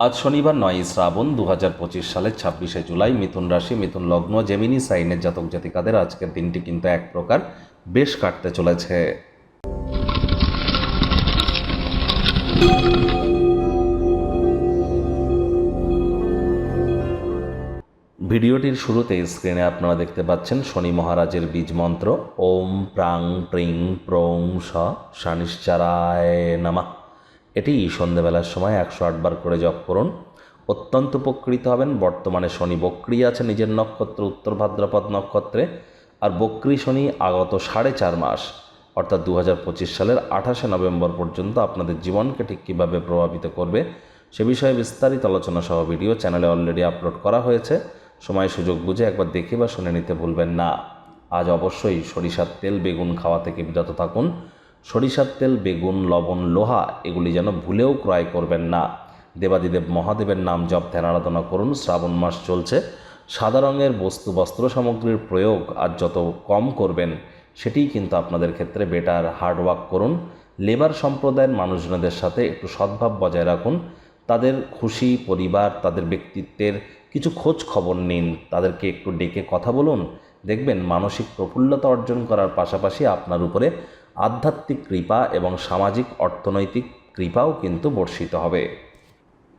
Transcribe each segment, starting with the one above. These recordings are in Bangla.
আজ শনিবার নয় শ্রাবণ দু হাজার পঁচিশ সালের ছাব্বিশে জুলাই মিথুন রাশি, মিথুন লগ্ন, জেমিনি, সাইনের জাতক জাতিকাদের আজকের দিনটি কিন্তু এক প্রকার বেশ কাটতে চলেছে। ভিডিওটির শুরুতে স্ক্রিনে আপনারা দেখতে পাচ্ছেন শনি মহারাজের বীজ মন্ত্র, ওম প্রাং প্রিং প্রং, স শানিশ্চারায় নামা। এটি সন্ধেবেলার সময় একশো আটবার করে জপ করুন। অত্যন্ত উপকৃত হবেন। বর্তমানে শনি বক্রি আছে নিজের নক্ষত্র, উত্তর ভাদ্রপদ নক্ষত্রে। আর বক্রি শনি আগত সাড়ে চার মাস, অর্থাৎ দু পঁচিশ সালের আঠাশে নভেম্বর পর্যন্ত আপনাদের জীবনকে ঠিক কীভাবে প্রভাবিত করবে, সে বিষয়ে বিস্তারিত আলোচনা সহ ভিডিও চ্যানেলে অলরেডি আপলোড করা হয়েছে। সময় সুযোগ বুঝে একবার দেখে বা শুনে নিতে ভুলবেন না। আজ অবশ্যই সরিষার তেল, বেগুন, খাওয়া থেকে বিরত থাকুন। সরিষার তেল, বেগুন, লবণ, লোহা, এগুলি যেন ভুলেও ক্রয় করবেন না। দেবাদিদেব মহাদেবের নাম জপ ধ্যান আরাধনা করুন, শ্রাবণ মাস চলছে। সাদা রঙের বস্তু বস্ত্র সামগ্রীর প্রয়োগ আর যত কম করবেন সেটিই কিন্তু আপনাদের ক্ষেত্রে বেটার হার্ডওয়ার্ক করুন। লেবার সম্প্রদায়ের মানুষজনদের সাথে একটু সদ্ভাব বজায় রাখুন। তাদের খুশি পরিবার, তাদের ব্যক্তিত্বের কিছু খোঁজ খবর নিন, তাদেরকে একটু ডেকে কথা বলুন। দেখবেন মানসিক প্রফুল্লতা অর্জন করার পাশাপাশি আপনার উপরে আধ্যাত্মিক কৃপা এবং সামাজিক অর্থনৈতিক কৃপাও কিন্তু বর্ষিত হবে।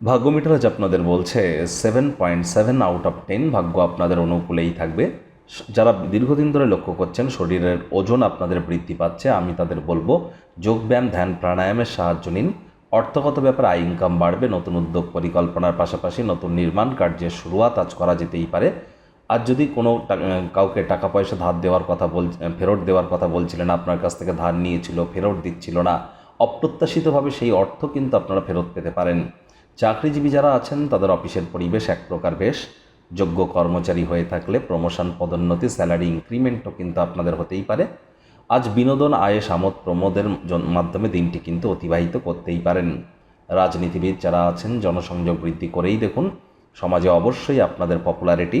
ভাগ্যমিটার আজ আপনাদের বলছে seven point seven out of ten ভাগ্য আপনাদের অনুকূলেই থাকবে। যারা দীর্ঘদিন ধরে লক্ষ্য করছেন, শরীরের ওজন আপনাদের বৃদ্ধি পাচ্ছে, আমি তাদের বলব যোগব্যায়াম ধ্যান, প্রাণায়ামের সাহায্য নিন। অর্থগত ব্যাপারে আয় ইনকাম বাড়বে, নতুন উদ্যোগ পরিকল্পনার পাশাপাশি নতুন নির্মাণ কার্যের শুরুয়াত আজ করা যেতেই পারে। আর যদি কোনো কাউকে টাকা পয়সা ধার দেওয়ার কথা বল ফেরত দেওয়ার কথা বলছিলেন, আপনার কাছ থেকে ধার নিয়েছিল, ফেরত দিচ্ছিল না, অপ্রত্যাশিতভাবে সেই অর্থ কিন্তু আপনারা ফেরত পেতে পারেন। চাকরিজীবী যারা আছেন, তাদের অফিসের পরিবেশ এক প্রকার বেশ যোগ্য কর্মচারী হয়ে থাকলে প্রমোশন, পদোন্নতি, স্যালারি ইনক্রিমেন্টও কিন্তু আপনাদের হতেই পারে। আজ বিনোদন, আয়েস, আমোদ, প্রমোদের মাধ্যমে দিনটি কিন্তু অতিবাহিত করতেই পারেন। রাজনীতিবিদ যারা আছেন, জনসংযোগ বৃদ্ধি করেই দেখুন, সমাজে অবশ্যই আপনাদের পপুলারিটি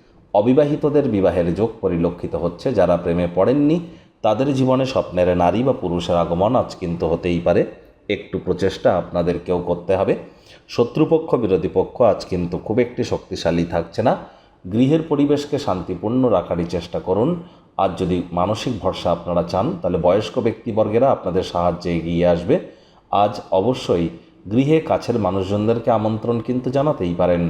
অবিবাহিতদের বিবাহের যোগ পরিলক্ষিত হচ্ছে, যারা প্রেমে পড়েননি, তাদের জীবনে স্বপ্নের নারী বা পুরুষের আগমন আজ কিন্তু হতেই পারে। একটু প্রচেষ্টা আপনাদেরকেও করতে হবে। শত্রুপক্ষ, বিরোধী পক্ষ আজ কিন্তু খুব একটি শক্তিশালী থাকছে না। গৃহের পরিবেশকে শান্তিপূর্ণ রাখারই চেষ্টা করুন। আর যদি মানসিক ভরসা আপনারা চান, তাহলে বয়স্ক ব্যক্তিবর্গেরা আপনাদের সাহায্যে এগিয়ে আসবে। আজ অবশ্যই গৃহে কাছের মানুষজনদেরকে আমন্ত্রণ কিন্তু জানাতেই পারেন।